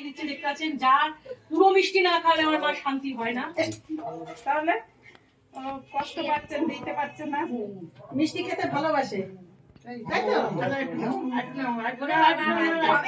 দিয়ে দিচ্ছে দেখতে পাচ্ছেন যার পুরো মিষ্টি না খাওয়ালে আমার মা শান্তি হয় না। তাহলে কষ্ট পাচ্ছেন দিতে পারছেন না। মিষ্টি খেতে ভালোবাসে। তাই তো? তাহলে একটু নাও, একটু নাও, একটু নাও, একটু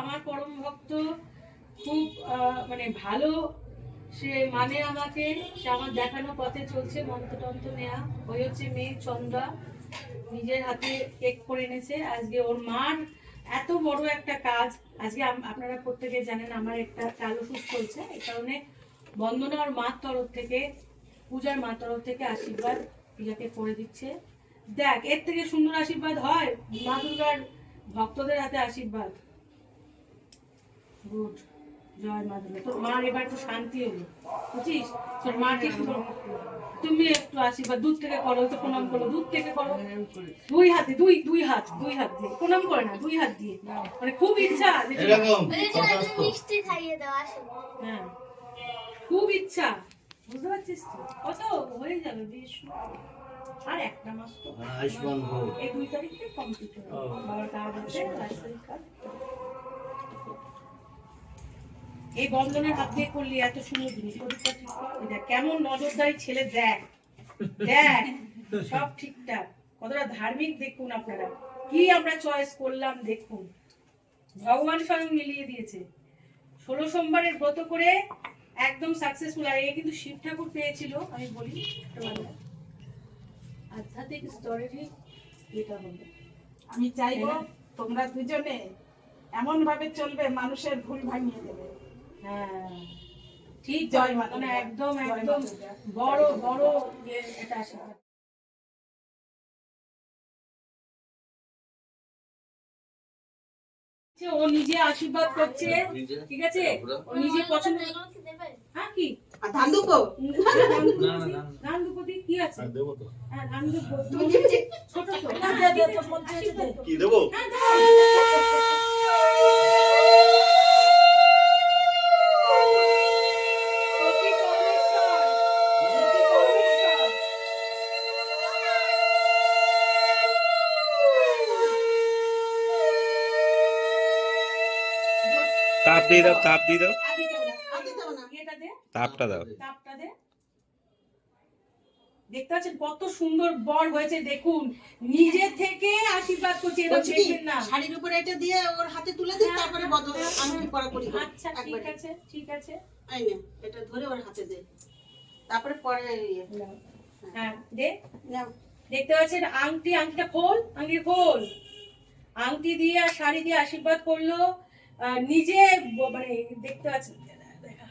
আমার পরম ভক্ত, খুব মানে ভালো। সে মানে আমাকে, সে আমার দেখানো পথে চলছে, মন্ত্রতন্ত্র নেয়া। ওই হচ্ছে মেয়ে চন্দ্রা। নিজের হাতে কেক করে এনেছে। আজকে ওর মার এত বড় একটা কাজ। আজকে আপনারা প্রত্যেকে জানেন আমার একটা চালু সুস্থ চলছে এই কারণে বন্দনা ওর মার তরফ থেকে, পূজার মার তরফ থেকে আশীর্বাদ পূজাকে করে দিচ্ছে। দেখ, এর থেকে সুন্দর আশীর্বাদ হয় মা দুর্গার ভক্তদের হাতে আশীর্বাদ। গুড। জয় মা দুর্গা। তোর মার এবার একটু শান্তি হলো। বুঝছিস তোর মাকে তুমি একটু আশীর্বাদ। দুধ থেকে করো তো প্রণাম করো। দুধ থেকে করো। দুই হাতে দুই দুই হাত দুই হাত দিয়ে। প্রণাম করে না দুই হাত দিয়ে। মানে খুব ইচ্ছা। মিষ্টি খাইয়ে হ্যাঁ। খুব ইচ্ছা। বুঝতে পারছিস তো? কত? হয়ে যাবে বেশ। আর একটা মাস তো। হ্যাঁ, এই দুই তারিখে কমপ্লিট হবে। বাবার কার্ড আছে তারিখ এই বন্ধনের হাত দিয়ে করলি এত সুন্দর জিনিস। কেমন নজরদারি ছেলে দেখ। দেখ সব ঠিকঠাক। কতটা ধার্মিক দেখুন আপনারা। কি আমরা চয়েস করলাম দেখুন। ভগবান স্বয়ং মিলিয়ে দিয়েছে। ষোলো সোমবারের ব্রত করে একদম সাকসেসফুল আর এ কিন্তু শিব ঠাকুর পেয়েছিল আমি বলি ছোটবেলায়। আধ্যাত্মিক স্তরেরই এটা হবে। আমি চাইব তোমরা দুজনে এমন ভাবে চলবে মানুষের ভুল ভাঙিয়ে দেবে। হ্যাঁ ঠিক জয় জয় মা মানে একদম একদম বড় বড় ইয়ে এটা আশীর্বাদ ও নিজে আশীর্বাদ করছে ঠিক আছে? ও নিজে পছন্দ কি দেবে। হ্যাঁ কি? ধান দুপো ধান কি আছে? দেবো তো। হ্যাঁ ধান ছোট তো। কি দেবো? দিয়ে দাও তাপ দিয়ে দাও। তাপটা দাও। দেখতে পাচ্ছেন কত সুন্দর বর হয়েছে দেখুন। নিজে থেকে আশীর্বাদ করছে এরকম দেখবেন না। শাড়ির উপরে এটা দিয়ে ওর হাতে তুলে দিই তারপরে বদল আংটি পরা করি। আচ্ছা ঠিক আছে ঠিক আছে। এই নে, এটা ধরে ওর হাতে দে। তারপরে পরে হ্যাঁ। দে। নাও। দেখতে পাচ্ছেন আংটি আংটিটা খোল আংটি খোল। আংটি দিয়ে আর শাড়ি দিয়ে আশীর্বাদ করল। নিজে মানে দেখতে পাচ্ছেন। দেখা।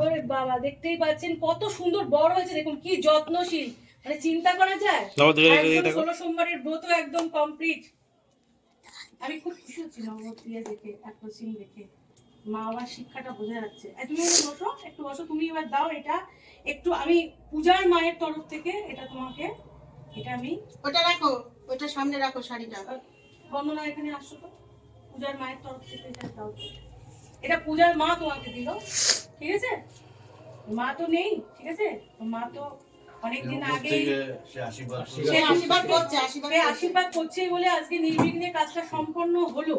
ওরে বাবা দেখতেই পাচ্ছেন কত সুন্দর বড় হয়েছে দেখুন কি যত্নশীল। মানে চিন্তা করা যায়। ষোলো সোমবারের ব্রত একদম কমপ্লিট আমি খুব খুশি হচ্ছিলাম ওর ইয়ে দেখে অ্যাপ্রোচিং দেখে। মা বাবার শিক্ষাটা বোঝা যাচ্ছে। তুমি বসো একটু বসো। তুমি এবার দাও এটা। একটু আমি পূজার মায়ের তরফ থেকে এটা তোমাকে এটা আমি ওটা রাখো ওটা সামনে রাখো শাড়িটা। বন্দনা এখানে আসছো তো। পূজার মায়ের তরফ থেকে এটা দাও। এটা পূজার মা তোমাকে দিল ঠিক আছে? মা তো নেই ঠিক আছে? মা তো অনেকদিন আগে সে আশীর্বাদ করছে। আশীর্বাদ করছে। বলে আজকে নির্বিঘ্নে কাজটা সম্পন্ন হলো।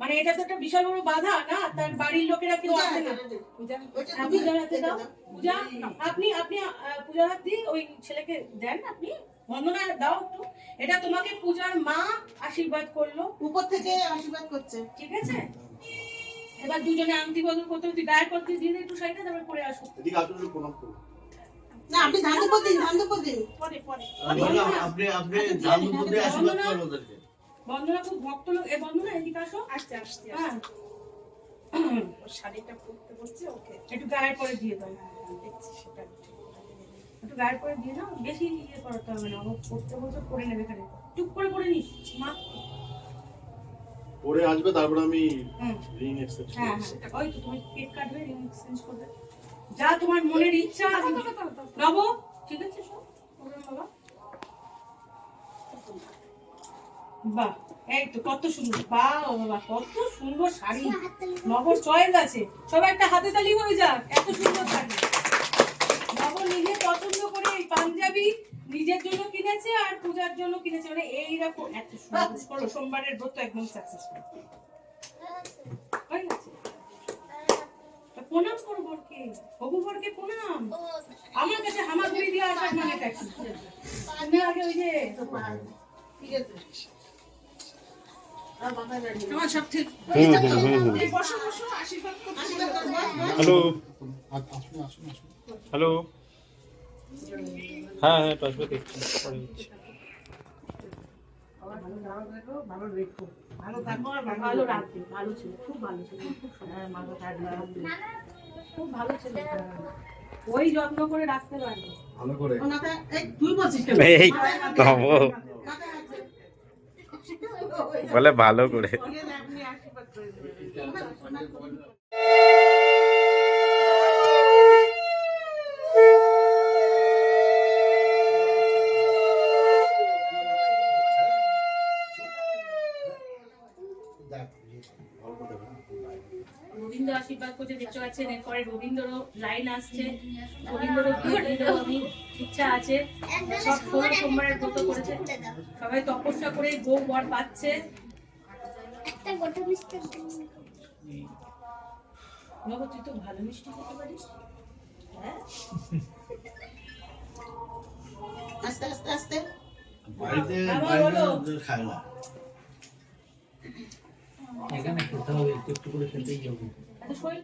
মানে এটা তো একটা বিশাল বড় বাধা না? তার বাড়ির লোকেরা কেউ পূজা আসে না। পূজার হাতে দাও। আপনি আপনি পূজার হাত দিয়ে ওই ছেলেকে দেন আপনি। বন্দনা দাও একটু। এটা তোমাকে পূজার মা আশীর্বাদ করল। উপর থেকে আশীর্বাদ করছে। ঠিক আছে? এবার দুজনে আংটি বদল করতে তুই গায়ের পর দিয়ে দিন একটু শাড়িটা তারপরে পরে আসো এদিকে আসুন একটু প্রণাম করুন। না আপনি ধান দুপো দিন ধান দুপো দিন। পরে পরে। আপনি আপনি ধান দুপুর দিয়ে আশীর্বাদ করেন ওদেরকে। বন্দনা খুব ভক্ত লোক। এ বন্দনা এদিকে আসো। আস্তে আস্তে হ্যাঁ। শাড়িটা পরতে বলছে ওকে একটু গায়ের পরে দিয়ে দাও। দেখছি সেটা। একটু গায়ের পরে দিয়ে দাও বেশি ইয়ে করাতে হবে না ও করতে বলছো করে নেবে খালি চুপ করে পড়ে নিস মা। পরে আসবে তারপর আমি রিং এক্সচেঞ্জ হ্যাঁ হ্যাঁ ওই তো তুমি কেক কাটবে রিং এক্সচেঞ্জ করবে। যা তোমার মনের ইচ্ছা নব ঠিক আছে সব বাবা। বাহ এই তো কত সুন্দর বাহ বাবা কত সুন্দর শাড়ি। নবর চয়েস আছে সবাই একটা হাতে তালি হয়ে যাক এত সুন্দর শাড়ি। পাঞ্জাবি নিজের জন্য কিনেছে পূজার জন্য মানে প্রণাম করো বরকে। প্রণাম। আমার কাছে হামাগুড়ি দিয়ে আসার মানে তুমি আগে ওই যে ঠিক আছে। হ্যালো হ্যালো হ্যাঁ হ্যাঁ পাসবে দেখছি পরে দিচ্ছি। ভালো রেখো ভালো থাকো ভালো ভালো ভালো ছিল খুব ভালো ছিল খুব সুন্দর। হ্যাঁ ভালো থাকবে খুব ভালো ছিল ওই যত্ন করে রাখতে পারবে ভালো করে এই তুই বলছিস কেন এই নব মাথায় হাত দে। বলে ভালো করে। রবীন্দ্র আশীর্বাদ করছে দেখতে পাচ্ছেন এরপরে রবীন্দ্র লাইন আসছে। রবীন্দ্র ইচ্ছা আছে সব ষোলো সোমবারের ব্রত করেছে। সবাই তপস্যা করে বউ বর পাচ্ছে। তুই তো ভালো মিষ্টি খেতে পারিস। হ্যাঁ? আস্তে আস্তে আস্তে। বাড়িতে আবার খায় না। এখানে খেতে হবে একটু একটু করে খেতেই শরীর